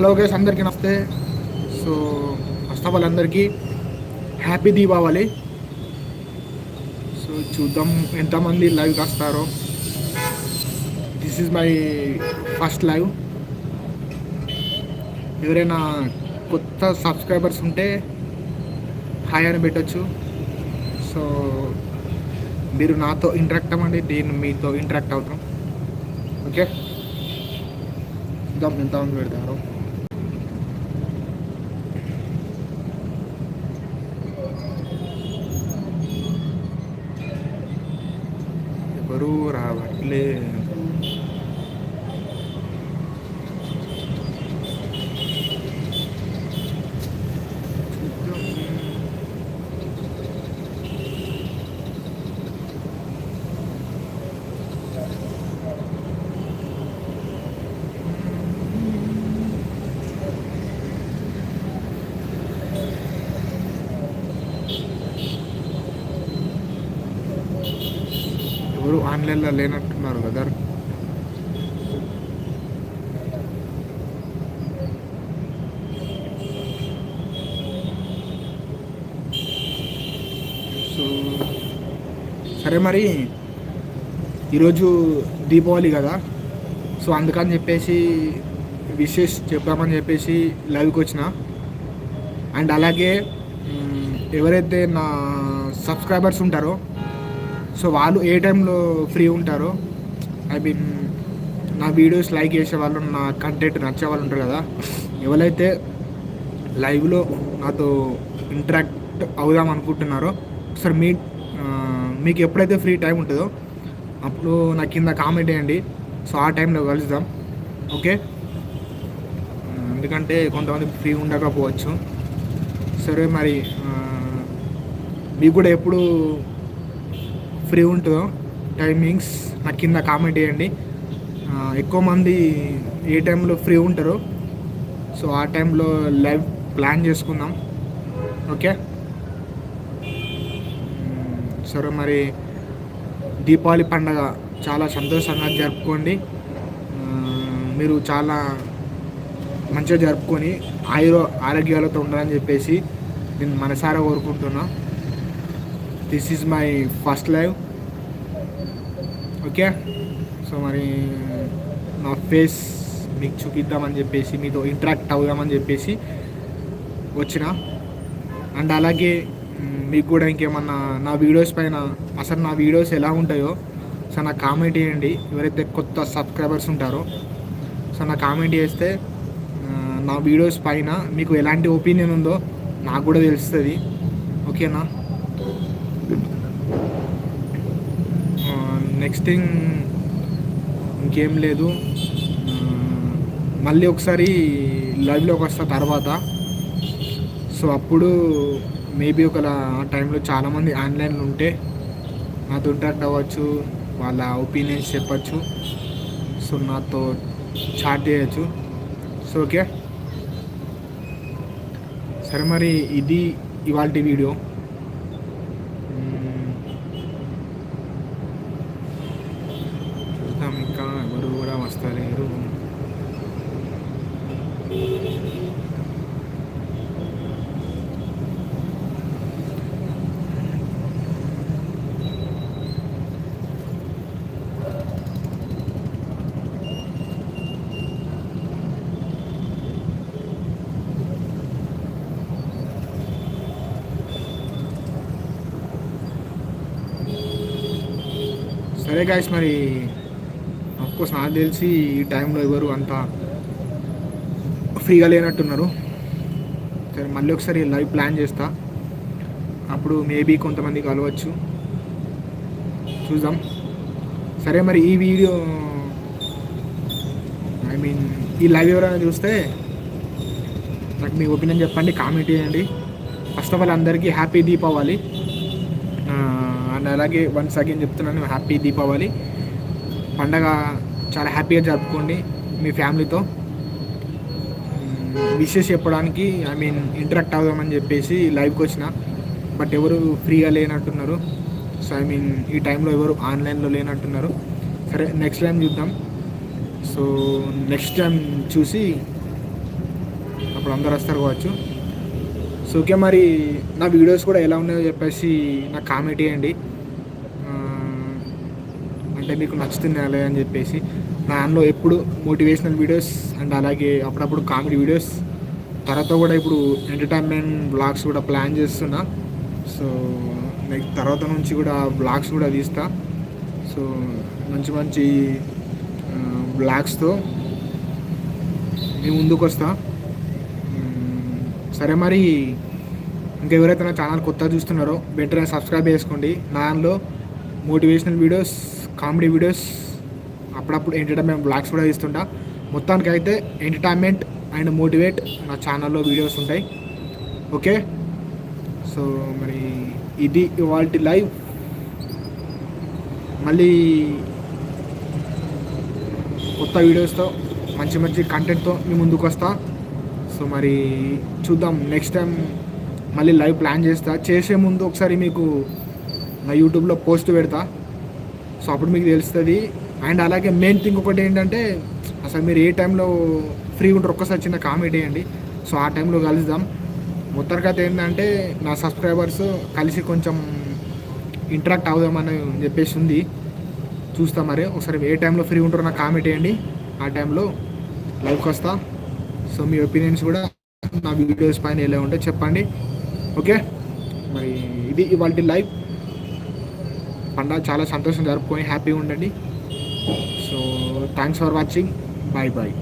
Hello guys అందరికీ నమస్తే. So first of all అందరికీ హ్యాపీ దీపావళి. సో చూద్దాం ఎంతమంది live కాస్తారో this is my first live ఎవరైనా కొత్త సబ్స్క్రైబర్స్ ఉంటే హాయ్ అని పెట్టచ్చు. సో మీరు నాతో ఇంటరాక్ట్ అవ్వండి నేను మీతో ఇంటరాక్ట్ అవుతాం. ఓకే చూద్దాం ఎంతమంది పెడతారు. ఎవరు రావట్లే ఎవరు ఆన్లైన్లో లేనట్టున్నారు కదా. సో సరే మరి ఈరోజు దీపావళి కదా. సో అందుకని చెప్పేసి విషెస్ చెప్దామని చెప్పేసి లైవ్కి వచ్చిన. అండ్ అలాగే ఎవరైతే నా సబ్స్క్రైబర్స్ ఉంటారో సో వాళ్ళు ఏ టైంలో ఫ్రీ ఉంటారో ఐ మీన్ నా వీడియోస్ లైక్ చేసే వాళ్ళు నా కంటెంట్ నచ్చే వాళ్ళు ఉంటారు కదా ఎవరైతే లైవ్లో నాతో ఇంటరాక్ట్ అవుదాం అనుకుంటున్నారో సార్ మీ మీకు ఎప్పుడైతే ఫ్రీ టైం ఉంటుందో అప్పుడు నా కింద కామెంట్ చేయండి. సో ఆ టైంలో కలుద్దాం. ఓకే? ఎందుకంటే కొంతమంది ఫ్రీ ఉండకపోవచ్చు. సరే మరి మీకు కూడా ఎప్పుడు ఫ్రీ ఉంటుందో టైమింగ్స్ నా కింద కామెంట్ చేయండి. ఎక్కువ మంది ఏ టైంలో ఫ్రీ ఉంటారో సో ఆ టైంలో లైవ్ ప్లాన్ చేసుకుందాం. ఓకే సరే మరి దీపావళి పండగ చాలా సంతోషంగా జరుపుకోండి. మీరు చాలా మంచిగా జరుపుకొని ఆయుర ఆరోగ్యాలతో ఉండాలని చెప్పేసి నేను మనసారా కోరుకుంటున్నాను this is my first live okay so మరి నా ఫేస్ మీకు చూపిద్దామని చెప్పేసి మీతో ఇంటరాక్ట్ అవుదామని చెప్పేసి వచ్చిన. అండ్ అలాగే మీకు కూడా ఇంకేమన్నా నా వీడియోస్ పైన అసలు నా వీడియోస్ ఎలా ఉంటాయో సో నాకు కామెంట్ చేయండి. ఎవరైతే కొత్త సబ్స్క్రైబర్స్ ఉంటారో సో నాకు కామెంట్ చేస్తే నా వీడియోస్ పైన మీకు ఎలాంటి ఒపీనియన్ ఉందో నాకు కూడా తెలుస్తుంది. ఓకేనా నెక్స్ట్ థింగ్ ఇంకేం లేదు. మళ్ళీ ఒకసారి లైవ్లోకి వస్తా తర్వాత. సో అప్పుడు మేబీ ఒక ఆ టైంలో చాలామంది ఆన్లైన్లో ఉంటే నాతో ఇంటరాక్ట్ అవ్వచ్చు వాళ్ళ ఒపీనియన్స్ చెప్పచ్చు. సో నాతో చాట్ చేయొచ్చు. సో ఓకే సరే మరి ఇది ఇవాళ వీడియో మ్మ్. చూద్దాం ఇంకా ఎవరు కూడా వస్తలేరు సరే గాయస్ మరి అఫ్కోర్స్ నాకు తెలిసి ఈ టైంలో ఎవరు అంత ఫ్రీగా లేనట్టున్నారు. సరే మళ్ళీ ఒకసారి లైవ్ ప్లాన్ చేస్తా. అప్పుడు మేబీ కొంతమంది కలవచ్చు చూద్దాం. సరే మరి ఈ వీడియో ఐ మీన్ ఈ లైవ్ ఎవరైనా చూస్తే నాకు మీ ఒపీనియన్ చెప్పండి కామెంట్ చేయండి. ఫస్ట్ ఆఫ్ ఆల్ అందరికీ హ్యాపీ దీపావళి అండ్ అలాగే వన్స్ అగైన్ చెప్తున్నాను హ్యాపీ దీపావళి. పండగ చాలా హ్యాపీగా జరుపుకోండి మీ ఫ్యామిలీతో. విషెస్ చెప్పడానికి ఐ మీన్ ఇంటరాక్ట్ అవుదామని చెప్పేసి లైవ్కి వచ్చిన. బట్ ఎవరు ఫ్రీగా లేనట్టున్నారు. సో ఐ మీన్ ఈ టైంలో ఎవరు ఆన్లైన్లో లేనట్టున్నారు. సరే నెక్స్ట్ టైం చూద్దాం. సో నెక్స్ట్ టైం చూసి అప్పుడు అందరు వస్తారు కావచ్చు. సో ఓకే మరి నా వీడియోస్ కూడా ఎలా ఉన్నాయో చెప్పేసి నాకు కామెంట్ చేయండి. అంటే మీకు నచ్చుతున్నాయా అని చెప్పేసి నా దానిలో ఎప్పుడు మోటివేషనల్ వీడియోస్ అండ్ అలాగే అప్పుడప్పుడు కామెడీ వీడియోస్ తర్వాత కూడా ఇప్పుడు ఎంటర్టైన్మెంట్ బ్లాగ్స్ కూడా ప్లాన్ చేస్తున్నా. సో నెక్స్ట్ తర్వాత నుంచి కూడా బ్లాగ్స్ కూడా తీస్తా. సో మంచి మంచి బ్లాగ్స్తో మీ ముందుకు వస్తా. సరే మరి ఇంకెవరైతే నా ఛానల్ కొత్తగా చూస్తున్నారో బెటర్ సబ్స్క్రైబ్ చేసుకోండి. నా దానిలో మోటివేషనల్ వీడియోస్ కామెడీ వీడియోస్ అప్పుడప్పుడు ఎంటర్టైన్మెంట్ బ్లాగ్స్ కూడా ఇస్తుంటా మొత్తానికి అయితే ఎంటర్టైన్మెంట్ అండ్ మోటివేట్ నా ఛానల్లో వీడియోస్ ఉంటాయి. ఓకే సో మరి ఇది ఇవాళ లైవ్ మళ్ళీ కొత్త వీడియోస్తో మంచి మంచి కంటెంట్తో మీ ముందుకు వస్తా. సో మరి చూద్దాం. నెక్స్ట్ టైం మళ్ళీ లైవ్ ప్లాన్ చేస్తా. చేసే ముందు ఒకసారి మీకు నా యూట్యూబ్లో పోస్ట్ పెడతా. సో అప్పుడు మీకు తెలుస్తుంది. అండ్ అలాగే మెయిన్ థింగ్ ఒకటి ఏంటంటే అసలు మీరు ఏ టైంలో ఫ్రీ ఉంటారు ఒక్కసారి చిన్న కామెంట్ చేయండి సో ఆ టైంలో కలుద్దాం. మొత్తానికైతే ఏంటంటే నా సబ్స్క్రైబర్స్ కలిసి కొంచెం ఇంటరాక్ట్ అవుదామని చెప్పేసి ఉంది. చూస్తా మరి. ఒకసారి ఏ టైంలో ఫ్రీ ఉంటారో నాకు కామెంట్ వేయండి ఆ టైంలో లైవ్కి వస్తా. సో మీ ఒపీనియన్స్ కూడా నా వీడియోస్ పైన ఎలా ఉంటే చెప్పండి. ఓకే? మరి ఇది ఇవాళ లైవ్. పండగ చాలా సంతోషం జరుపుకొని హ్యాపీగా ఉండండి. So thanks for watching bye bye